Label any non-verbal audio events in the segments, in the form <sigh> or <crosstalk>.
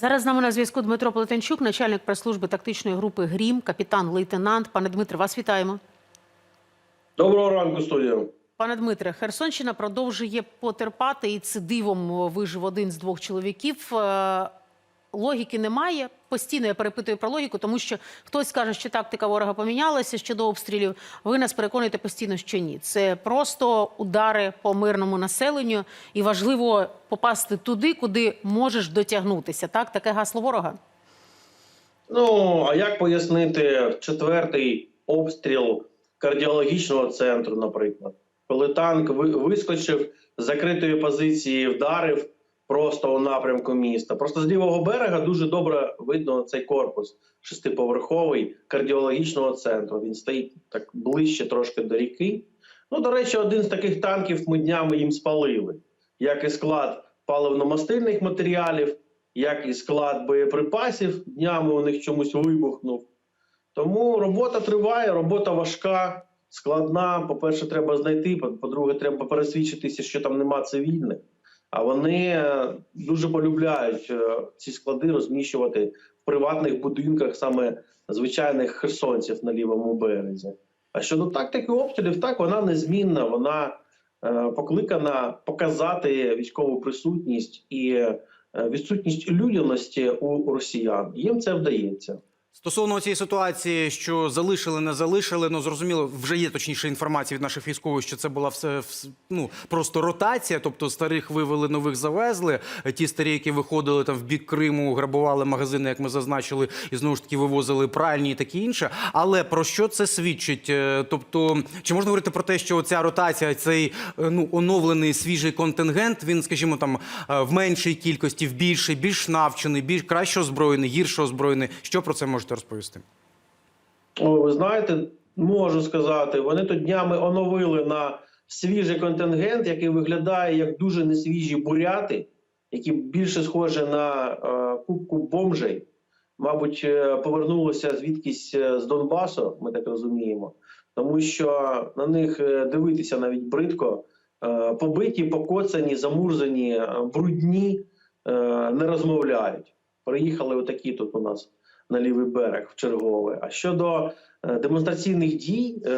Зараз з нами на зв'язку Дмитро Плетенчук, начальник прес-служби тактичної групи Грім, капітан-лейтенант. Пане Дмитре, вас вітаємо. Доброго ранку, студія. Пане Дмитре, Херсонщина продовжує потерпати, і це дивом вижив один з двох чоловіків. Логіки немає. Постійно я перепитую про логіку, тому що хтось каже, що тактика ворога помінялася щодо обстрілів. Ви нас переконуєте постійно, що ні. Це просто удари по мирному населенню, і важливо попасти туди, куди можеш дотягнутися. Так, таке гасло ворога. Ну а як пояснити четвертий обстріл кардіологічного центру, наприклад, коли танк ви- вискочив з закритої позиції, вдарив просто у напрямку міста. Просто з лівого берега дуже добре видно цей корпус шестиповерховий кардіологічного центру. Він стоїть так ближче трошки до ріки. Ну, до речі, один з таких танків ми днями їм спалили, як і склад паливно-мастильних матеріалів, як і склад боєприпасів днями у них чомусь вибухнув. Тому робота триває, робота важка, складна. По-перше, треба знайти. по- По-друге, треба пересвідчитися, що там нема цивільних. А вони е, дуже полюбляють е, ці склади розміщувати в приватних будинках саме звичайних херсонців на лівому березі. А щодо тактики обстрілів, так вона незмінна, вона е, покликана показати військову присутність і відсутність людяності у росіян. Їм це вдається. Стосовно цієї ситуації, що залишили, не залишили, ну зрозуміло, вже є точніша інформація від наших військових, що це була все ну просто ротація, тобто старих вивели, нових завезли. Ті старі, які виходили там в бік Криму, грабували магазини, як ми зазначили, і знову ж таки вивозили пральні і таке інше. Але про що це свідчить? Е, Тобто, чи можна говорити про те, що ця ротація, цей е, ну оновлений свіжий контингент, він, скажімо, там е, в меншій кількості, в більшій, більш навчений, більш краще озброєний, гірше озброєний. Що про це можете розповісти? Ви знаєте, можу сказати, вони тут днями оновили на свіжий контингент, який виглядає як дуже несвіжі буряти, які більше схожі на е, кубку бомжей. Мабуть, е, повернулися звідкись е, з Донбасу, ми так розуміємо, тому що на них е, дивитися навіть бридко. Побиті, покоцані, замурзані, брудні, не розмовляють. Приїхали отакі тут у нас на лівий берег в чергове. А щодо е, демонстраційних дій, е,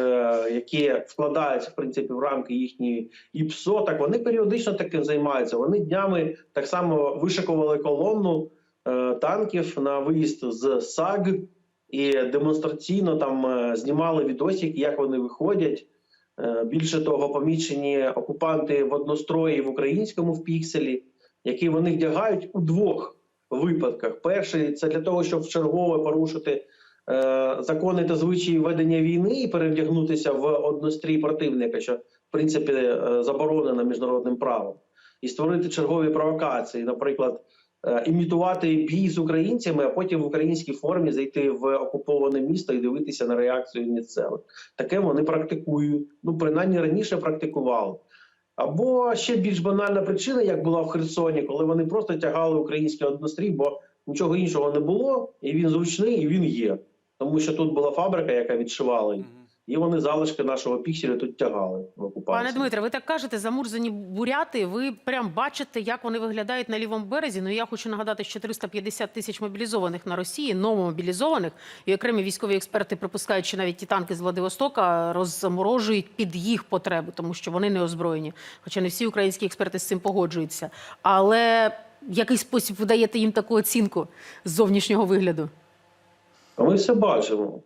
які вкладаються в принципі в рамки їхньої ІПСО, так вони періодично таким займаються. Вони днями так само вишикували колонну е, танків на виїзд з САГ і демонстраційно там знімали відосики, як вони виходять. Більше того, помічені окупанти в однострої в українському в пікселі, які вони вдягають у двох випадках. Перший це для того, щоб вчергове порушити е, закони та звичаї ведення війни і перевдягнутися в однострій противника, що в принципі е, заборонено міжнародним правом, і створити чергові провокації, наприклад. е, Імітувати бій з українцями, а потім в українській формі зайти в окуповане місто і дивитися на реакцію місцевих. Таке вони практикують. Ну, принаймні раніше практикували. Або ще більш банальна причина, як була в Херсоні, коли вони просто тягали український однострій, бо нічого іншого не було, і він зручний, і він є. Тому що тут була фабрика, яка відшивала і вони залишки нашого пікселя тут тягали в окупації. Пане Дмитре, ви так кажете, замурзані буряти. Ви прям бачите, як вони виглядають на лівому березі. Ну я хочу нагадати, що 350 тисяч мобілізованих на Росії, новомобілізованих, і окремі військові експерти припускають, що навіть ті танки з Владивостока роззаморожують під їх потреби, тому що вони не озброєні. Хоча не всі українські експерти з цим погоджуються. Але в який спосіб ви даєте їм таку оцінку з зовнішнього вигляду? Ми все бачимо.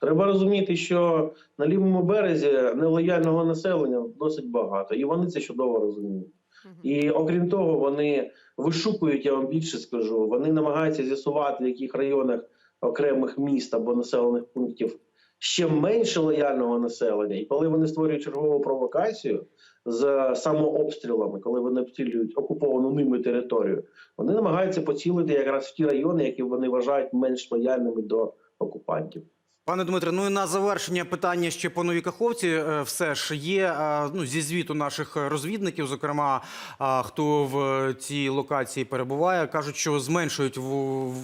Треба розуміти, що на лівому березі нелояльного населення досить багато, і вони це чудово розуміють. І окрім того, вони вишукують, я вам більше скажу, вони намагаються з'ясувати, в яких районах окремих міст або населених пунктів ще менше лояльного населення. І коли вони створюють чергову провокацію з самообстрілами, коли вони обстрілюють окуповану ними територію, вони намагаються поцілити якраз в ті райони, які вони вважають менш лояльними до окупантів. Пане Дмитре, ну і на завершення питання ще по новій каховці. Е, Все ж є е, ну зі звіту наших розвідників, зокрема, хто в цій локації перебуває, кажуть, що зменшують в,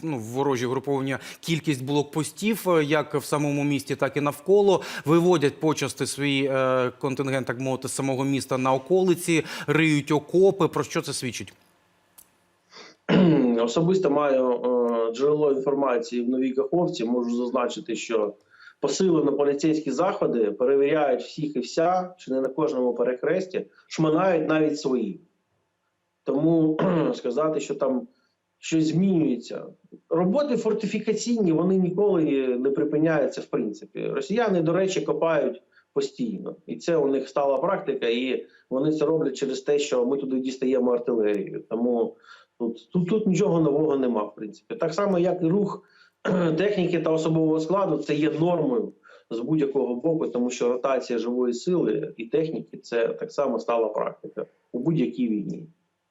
ну, ворожі груповання кількість блокпостів, е, як в самому місті, так і навколо. Виводять почасти свій е, контингент, так мовити, самого міста на околиці, риють окопи. Про що це свідчить? <clears throat> особисто маю е, джерело інформації в новій Каховці. Можу зазначити, що посилено поліцейські заходи перевіряють всіх і вся, чи не на кожному перехресті, шманають навіть свої. Тому <clears throat> сказати, що там щось змінюється. Роботи фортифікаційні вони ніколи не припиняються, в принципі. Росіяни, до речі, копають постійно. І це у них стала практика, і вони це роблять через те, що ми туди дістаємо артилерію. Тому тут, тут, тут нічого нового нема, в принципі. Так само, як і рух <clears throat> техніки та особового складу, це є нормою з будь-якого боку, тому що ротація живої сили і техніки це так само стала практика у будь-якій війні.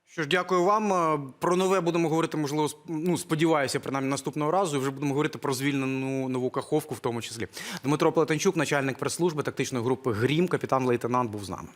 Що ж, дякую вам. Е, Про нове будемо говорити, можливо, ну, сподіваюся, принаймні наступного разу. І вже будемо говорити про звільнену нову каховку, в тому числі. Дмитро Плетенчук, начальник прес-служби тактичної групи Грім, капітан-лейтенант, був з нами.